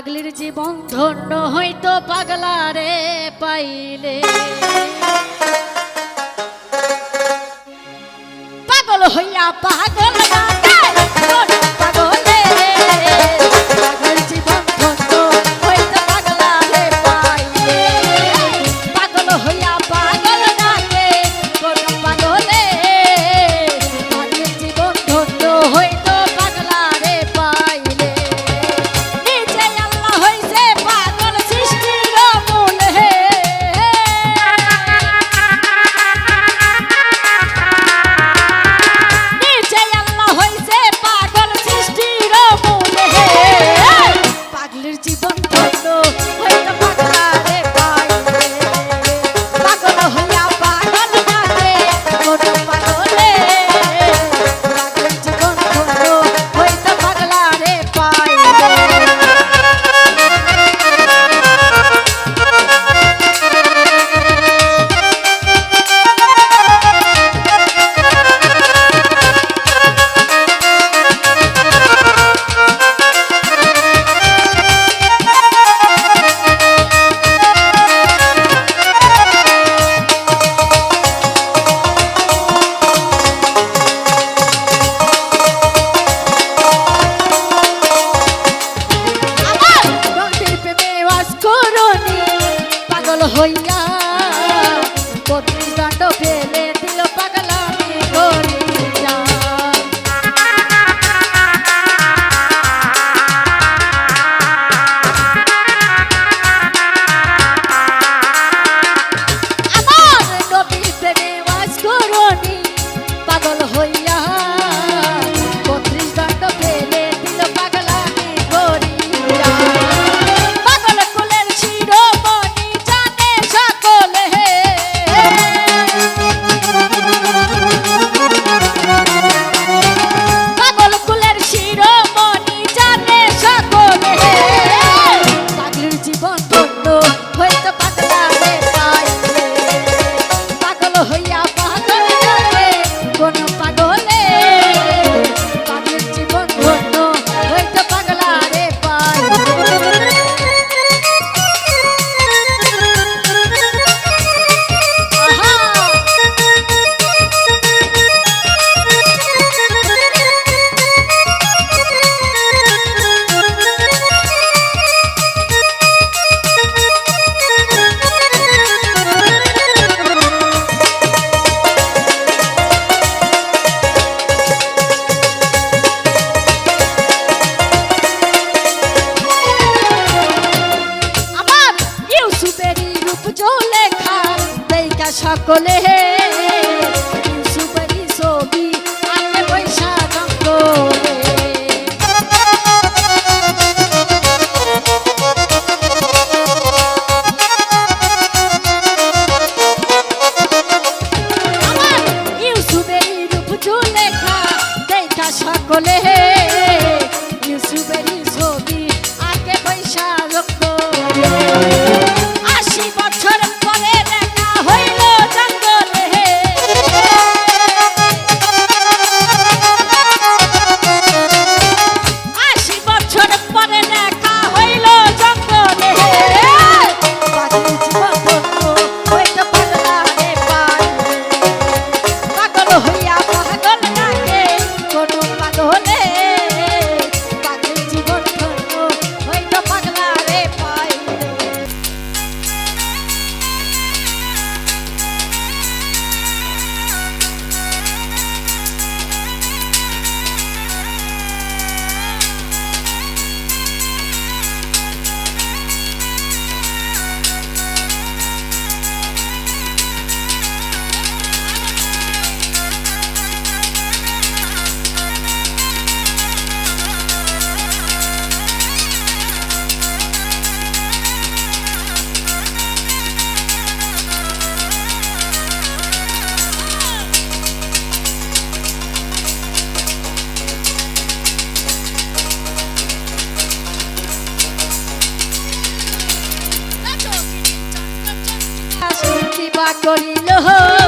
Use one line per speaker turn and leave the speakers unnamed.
পাগলের জীবন ধন্য হইতো পাগলারে পাইলে। পাগল হইয়া পাগল সকলে সুপারি ছবি আনে পয়সা জঙ্গলে সকলে করিল